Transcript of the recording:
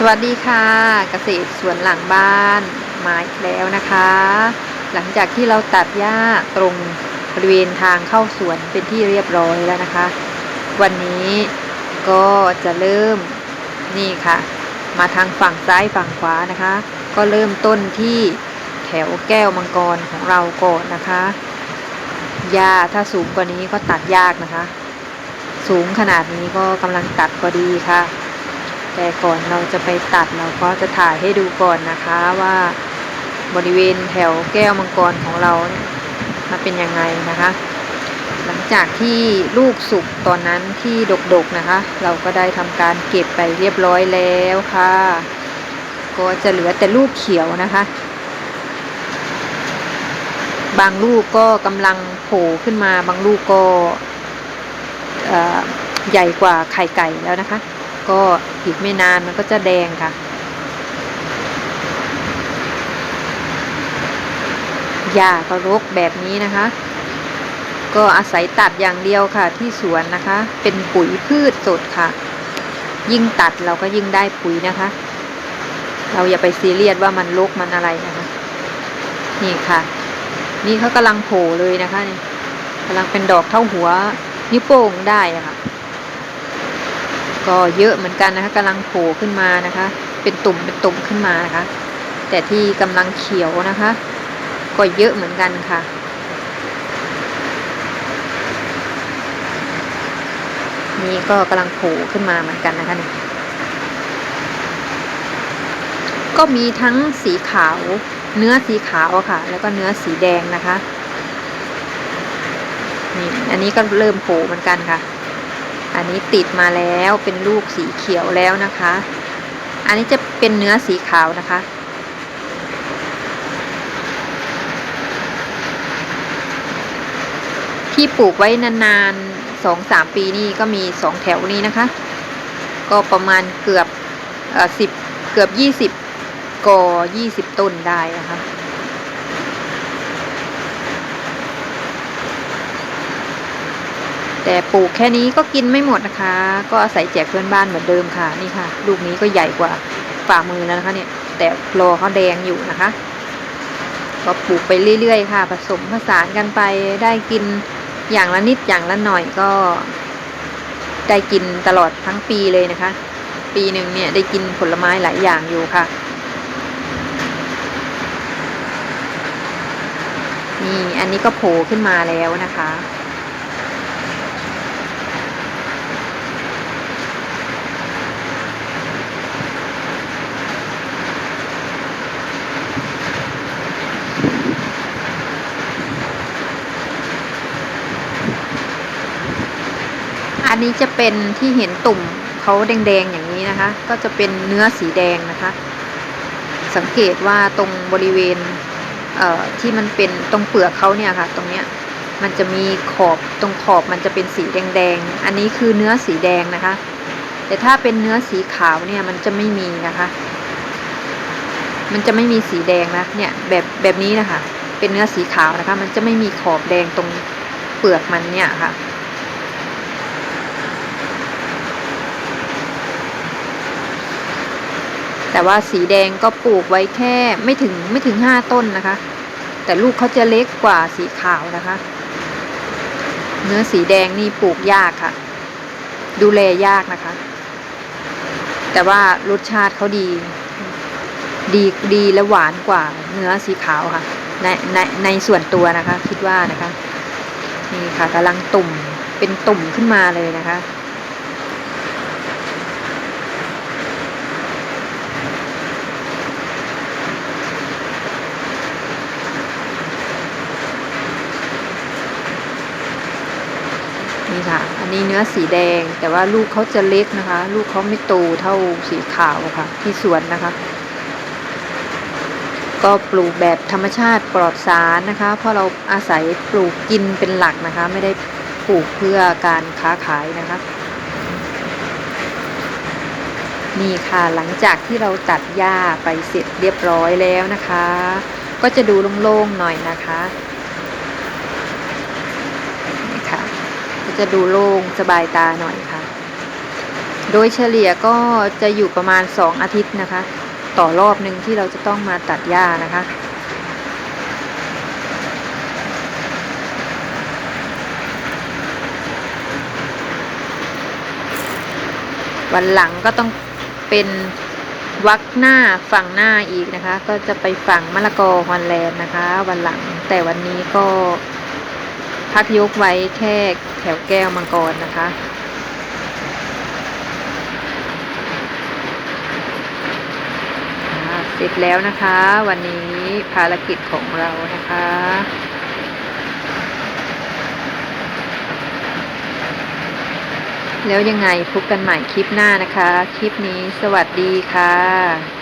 สวัสดีค่ะเกษตรสวนหลังบ้านมาอีกแล้วนะคะ หลังจากที่เราตัดหญ้าตรงบริเวณทางเข้าสวนเป็นที่เรียบร้อยแล้วนะคะ วันนี้ก็จะเริ่มนี่ค่ะ มาทางฝั่งซ้ายฝั่งขวานะคะ ก็เริ่มต้นที่แถวแก้วมังกรของเราก่อนนะคะหญ้าถ้าสูงกว่านี้ก็ตัดยากนะคะ สูงขนาดนี้ก็กำลังตัดพอดีค่ะ แต่ก่อนเราจะไปตัดเราก็จะถ่ายให้ดูก่อนนะคะว่าบริเวณแถวแก้วมังกรของเราเนี่ยมันเป็นยังไงนะคะ หลังจากที่ลูกสุกตอนนั้นที่ดกๆนะคะ เราก็ได้ทำการเก็บไปเรียบร้อยแล้วค่ะ ก็จะเหลือแต่ลูกเขียวนะคะ บางลูกก็กำลังโผล่ขึ้นมาบางลูกก็ใหญ่กว่าไข่ไก่แล้วนะคะ ก็อีกไม่นานมันก็จะแดงค่ะ หญ้าก็รกแบบนี้นะคะ ก็อาศัยตัดอย่างเดียวค่ะ ที่สวนนะคะ เป็นปุ๋ยพืชสดค่ะ ยิ่งตัดเราก็ยิ่งได้ปุ๋ยนะคะ เราอย่าไปซีเรียสว่ามันรกมันอะไรนะคะ นี่ค่ะ นี่เขากำลังโผล่เลยนะคะนี่กำลังเป็นดอกเท่าหัวนิ้วโป้งได้อะค่ะ ก็เยอะเหมือนกันนะคะกำลังโผล่ขึ้นมานะคะ เป็นตุ่มเป็นตุ่มขึ้นมานะคะ แต่ที่กำลังเขียวนะคะ ก็เยอะเหมือนกันค่ะนี่ก็กำลังโผล่ขึ้นมาเหมือนกันนะคะนี่ก็มีทั้งสีขาว เนื้อสีขาวอะค่ะ แล้วก็เนื้อสีแดงนะคะนี่อันนี้ก็เริ่มโผล่เหมือนกันค่ะ อันนี้ติดมาแล้วเป็นลูกสีเขียวแล้วนะคะ อันนี้จะเป็นเนื้อสีขาวนะคะ ที่ปลูกไว้นานๆสองสามปีนี่ก็มีสองแถวนี้นะคะ ก็ประมาณเกือบเอ่อสิบเกือบยี่สิบกอยี่สิบต้นได้นะคะ แต่ปลูกแค่นี้ก็กินไม่หมดนะคะ ก็อาศัยแจกเพื่อนบ้านเหมือนเดิมค่ะนี่ค่ะ ลูกนี้ก็ใหญ่กว่าฝ่ามือแล้วนะคะเนี่ยแต่รอเขาแดงอยู่นะคะ ก็ปลูกไปเรื่อยๆค่ะ ผสมผสานกันไปได้กินอย่างละนิดอย่างละหน่อยก็ ได้กินตลอดทั้งปีเลยนะคะ ปีหนึ่งเนี่ยได้กินผลไม้หลายอย่างอยู่ค่ะนี่อันนี้ก็โผล่ขึ้นมาแล้วนะคะ นนี้จะเป็นที่เห็นตุ่มเขาแดงๆอย่างนี้นะคะ ก็จะเป็นเนื้อสีแดงนะคะ สังเกตว่าตรงบริเวณเอ่อที่มันเป็นตรงเปลือกเขาเนี่ยค่ะ ตรงเนี้ยมันจะมีขอบตรงขอบมันจะเป็นสีแดงๆ อันนี้คือเนื้อสีแดงนะคะ แต่ถ้าเป็นเนื้อสีขาวเนี่ยมันจะไม่มีนะคะ มันจะไม่มีสีแดงนะเนี่ยแบบแบบนี้นะคะ เป็นเนื้อสีขาวนะคะ มันจะไม่มีขอบแดงตรงเปลือกมันเนี่ยค่ะ แต่ว่าสีแดงก็ปลูกไว้แค่ไม่ถึงไม่ถึงห้าต้นนะคะ แต่ลูกเขาจะเล็กกว่าสีขาวนะคะ เนื้อสีแดงนี่ปลูกยากค่ะ ดูแลยากนะคะ แต่ว่ารสชาติเขาดี ดีดีและหวานกว่าเนื้อสีขาวค่ะ ในในในส่วนตัวนะคะ คิดว่านะคะ นี่ค่ะกำลังตุ่มเป็นตุ่มขึ้นมาเลยนะคะ นี่ค่ะ อันนี้เนื้อสีแดง แต่ว่าลูกเขาจะเล็กนะคะ ลูกเขาไม่โตเท่าสีขาวค่ะ ที่สวนนะคะ ก็ปลูกแบบธรรมชาติปลอดสารนะคะ เพราะเราอาศัยปลูกกินเป็นหลักนะคะ ไม่ได้ปลูกเพื่อการค้าขายนะคะนี่ค่ะหลังจากที่เราตัดหญ้าไปเสร็จเรียบร้อยแล้วนะคะ ก็จะดูโล่งๆหน่อยนะคะนี่ค่ะ ก็จะดูโล่งสบายตาหน่อยค่ะ โดยเฉลี่ยก็จะอยู่ประมาณ 2 อาทิตย์นะคะ ต่อรอบหนึ่งที่เราจะต้องมาตัดหญ้านะคะวันหลังก็ต้องเป็นวักหน้าฝั่งหน้าอีกนะคะ ก็จะไปฝั่งมะละกอฮอนแลนด์นะคะ วันหลังแต่วันนี้ก็ พักยกไว้แค่แถวแก้วมังกรนะคะ เสร็จแล้วนะคะ วันนี้ภารกิจของเรานะคะแล้วยังไงพบกันใหม่คลิปหน้านะคะ คลิปนี้สวัสดีค่ะ